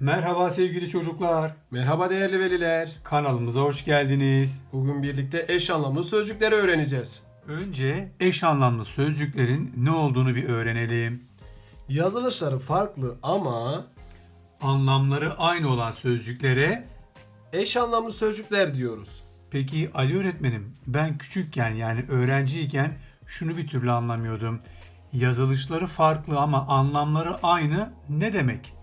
Merhaba sevgili çocuklar. Merhaba değerli veliler. Kanalımıza hoş geldiniz. Bugün birlikte eş anlamlı sözcükleri öğreneceğiz. Önce eş anlamlı sözcüklerin ne olduğunu bir öğrenelim. Yazılışları farklı ama Anlamları aynı olan sözcüklere eş anlamlı sözcükler diyoruz. Peki Ali öğretmenim ben küçükken yani öğrenciyken şunu bir türlü anlamıyordum. Yazılışları farklı ama anlamları aynı ne demek?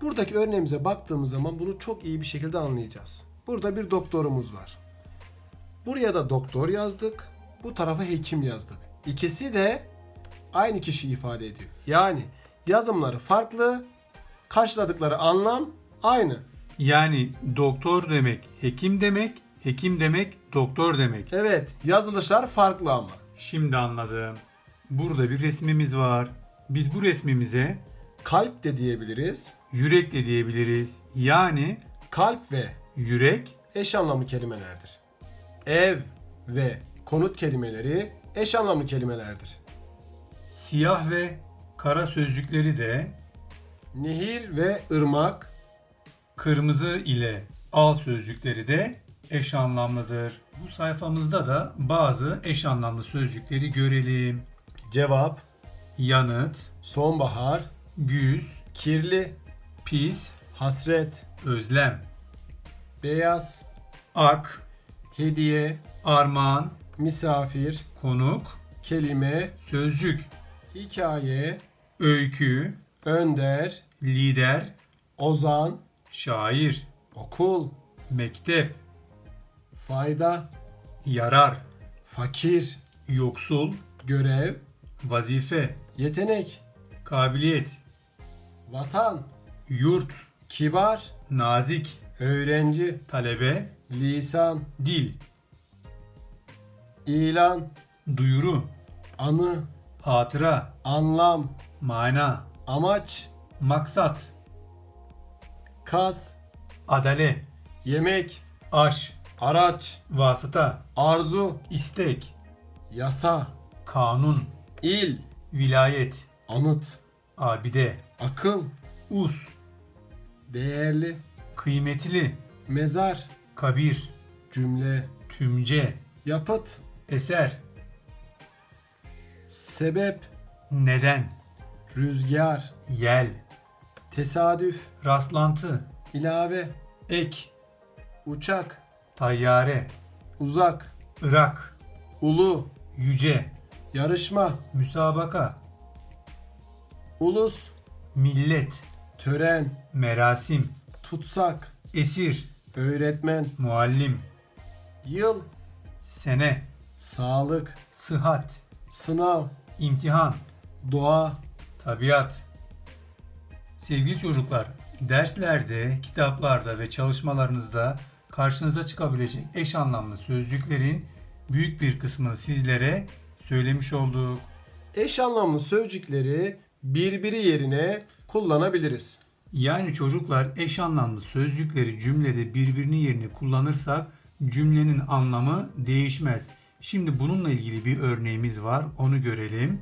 Buradaki örneğimize baktığımız zaman bunu çok iyi bir şekilde anlayacağız. Burada bir doktorumuz var. Buraya da doktor yazdık. Bu tarafa hekim yazdık. İkisi de aynı kişi ifade ediyor. Yani yazımları farklı, karşıladıkları anlam aynı. Yani doktor demek hekim demek, hekim demek doktor demek. Evet, yazılışlar farklı ama. Şimdi anladım. Burada bir resmimiz var. Biz bu resmimize Kalp de diyebiliriz. yürek de diyebiliriz. Yani Kalp ve yürek eş anlamlı kelimelerdir. Ev ve konut kelimeleri eş anlamlı kelimelerdir. siyah ve kara sözcükleri de Nehir ve ırmak, kırmızı ile al sözcükleri de eş anlamlıdır. Bu sayfamızda da bazı eş anlamlı sözcükleri görelim. cevap, Yanıt, sonbahar, güz, kirli, pis, hasret, özlem, beyaz, ak, hediye, armağan, misafir, konuk, kelime, sözcük, hikaye, öykü, önder, lider, ozan, şair, okul, mektep, fayda, yarar, fakir, yoksul, görev, vazife, yetenek, kabiliyet, vatan, yurt, kibar, nazik, öğrenci, talebe, lisan, dil, ilan, duyuru, anı, hatıra, anlam, mana, amaç, maksat, kas, adale, yemek, aş, araç, vasıta, arzu, istek, yasa, kanun, il, vilayet, anıt, abide, akıl, us, değerli, kıymetli, mezar, kabir, cümle, tümce, yapıt, eser, sebep, neden, rüzgar, yel, tesadüf, rastlantı, ilave, ek, uçak, tayyare, uzak, Irak, ulu, yüce, yarışma, müsabaka, ulus, millet, tören, merasim, tutsak, esir, öğretmen, muallim, yıl, sene, sağlık, sıhhat, sınav, imtihan, doğa, tabiat. Sevgili çocuklar, derslerde, kitaplarda ve çalışmalarınızda karşınıza çıkabilecek eş anlamlı sözcüklerin büyük bir kısmını sizlere söylemiş olduk. eş anlamlı sözcükleri birbiri yerine kullanabiliriz. Yani çocuklar eş anlamlı sözcükleri cümlede birbirinin yerine kullanırsak cümlenin anlamı değişmez. Şimdi bununla ilgili bir örneğimiz var. Onu görelim.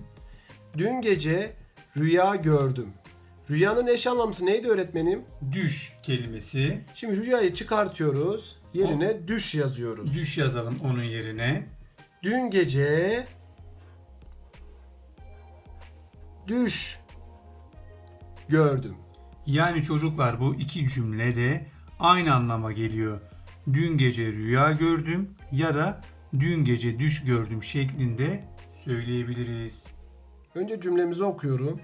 Dün gece rüya gördüm. Rüyanın eş anlamlısı neydi öğretmenim? Düş kelimesi. Şimdi rüyayı çıkartıyoruz. Yerine düş yazıyoruz. Düş yazalım onun yerine. Dün gece düş gördüm. Yani çocuklar bu iki cümle de aynı anlama geliyor. Dün gece rüya gördüm ya da dün gece düş gördüm şeklinde söyleyebiliriz. Önce cümlemizi okuyorum.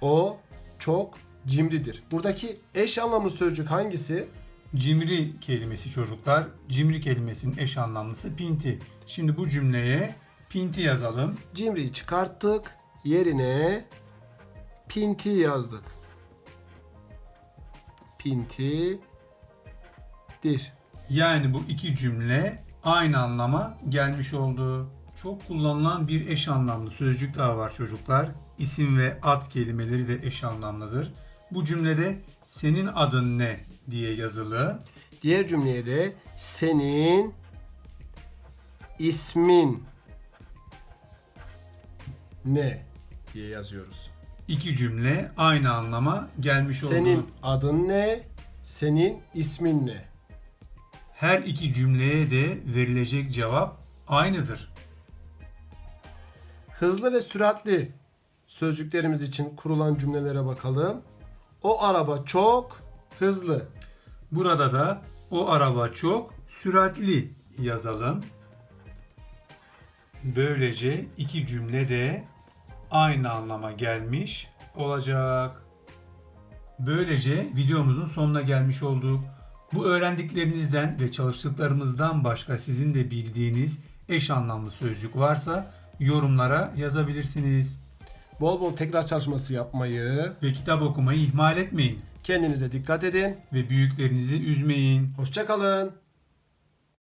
O çok cimridir. Buradaki eş anlamlı sözcük hangisi? Cimri kelimesi çocuklar. Cimri kelimesinin eş anlamlısı pinti. Şimdi bu cümleye pinti yazalım. Cimriyi çıkarttık. Yerine pinti yazdık. Pinti dir. Yani bu iki cümle aynı anlama gelmiş oldu. Çok kullanılan bir eş anlamlı sözcük daha var çocuklar. İsim ve ad kelimeleri de eş anlamlıdır. Bu cümlede senin adın ne diye yazılı. Diğer cümleye de senin ismin ne diye yazıyoruz. İki cümle aynı anlama gelmiş Senin oldu. adın ne? Senin ismin ne? Her iki cümleye de verilecek cevap aynıdır. Hızlı ve süratli sözcüklerimiz için kurulan cümlelere bakalım. O araba çok hızlı. Burada da o araba çok süratli yazalım. Böylece iki cümle de aynı anlama gelmiş olacak. Böylece videomuzun sonuna gelmiş olduk. Bu öğrendiklerinizden ve çalıştıklarımızdan başka sizin de bildiğiniz eş anlamlı sözcük varsa yorumlara yazabilirsiniz. Bol bol tekrar çalışması yapmayı, Ve kitap okumayı ihmal etmeyin kendinize dikkat edin. ve büyüklerinizi üzmeyin. Hoşçakalın.